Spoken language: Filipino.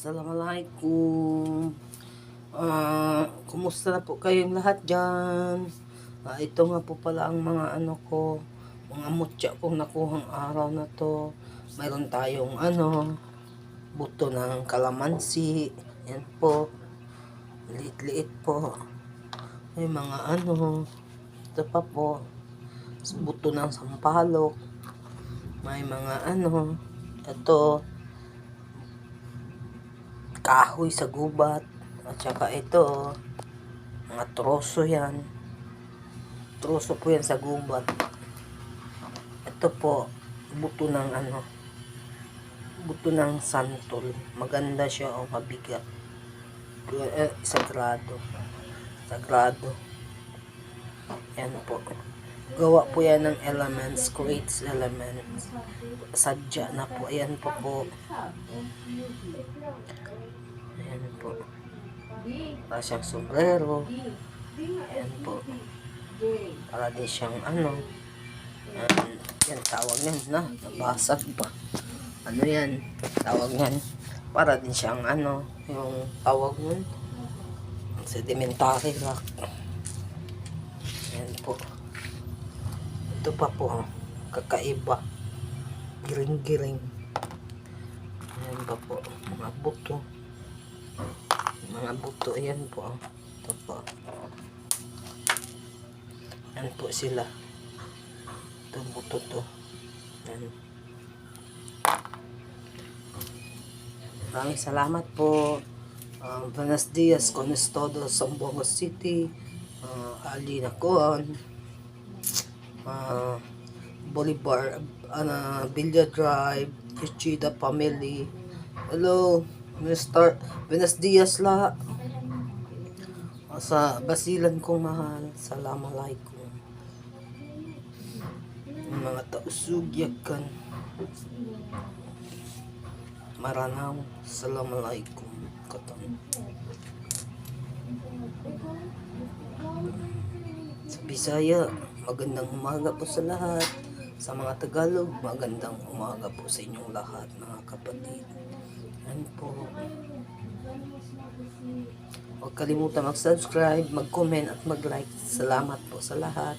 Assalamualaikum. Ah, kumusta na po kayong lahat dyan? Ah, ito nga po pala ang mga ano ko, mga mutya kong nakuhang araw na to. Mayroon tayong ano, buto ng kalamansi. Yan po. Liit-liit po. May mga ano, ito pa po. Buto ng sampalok. May mga ano, ito, kahoy sa gubat. At saka ito, mga troso yan. Troso po yan sa gubat. Ito po, buto ng ano, buto ng santol. Maganda siya o mabigat. Eh, sagrado. Sagrado. Yan po. Gawa po yan ng elements, creates elements. Sadya na po. Ayan po po. Ayan po. Para siyang sombrero. Ayan po. Para din siyang ano. Yan tawag yan na. Nabasag pa. Ano yan? Tawag yan. Para din siyang ano. Yung tawag nun. Sedimentary rock. Ayan po. Ito pa po. Kakaiba. Giring-giring. Ayan pa po. Mga buto. Mga buto. Ayan po. Ito po. Ayan po sila. Ito buto to. Ayan. Maraming salamat po. Uh, Buenos Dias, Conestodo, Zamboanga City. Uh, Ali Nacon. Uh, Bolivar, uh, Villa Drive, Ichida Family. Hello, Mr. Buenos Dias la. Sa basilan kong mahal. Assalamualaikum. Yung mga tausugyakan. Maranaw. Assalamualaikum. Katon. Bisaya, magandang umaga po sa lahat. Sa mga Tagalog, magandang umaga po sa inyong lahat, mga kapatid. Yan po. Huwag kalimutan mag-subscribe, mag-comment at mag-like. Salamat po sa lahat.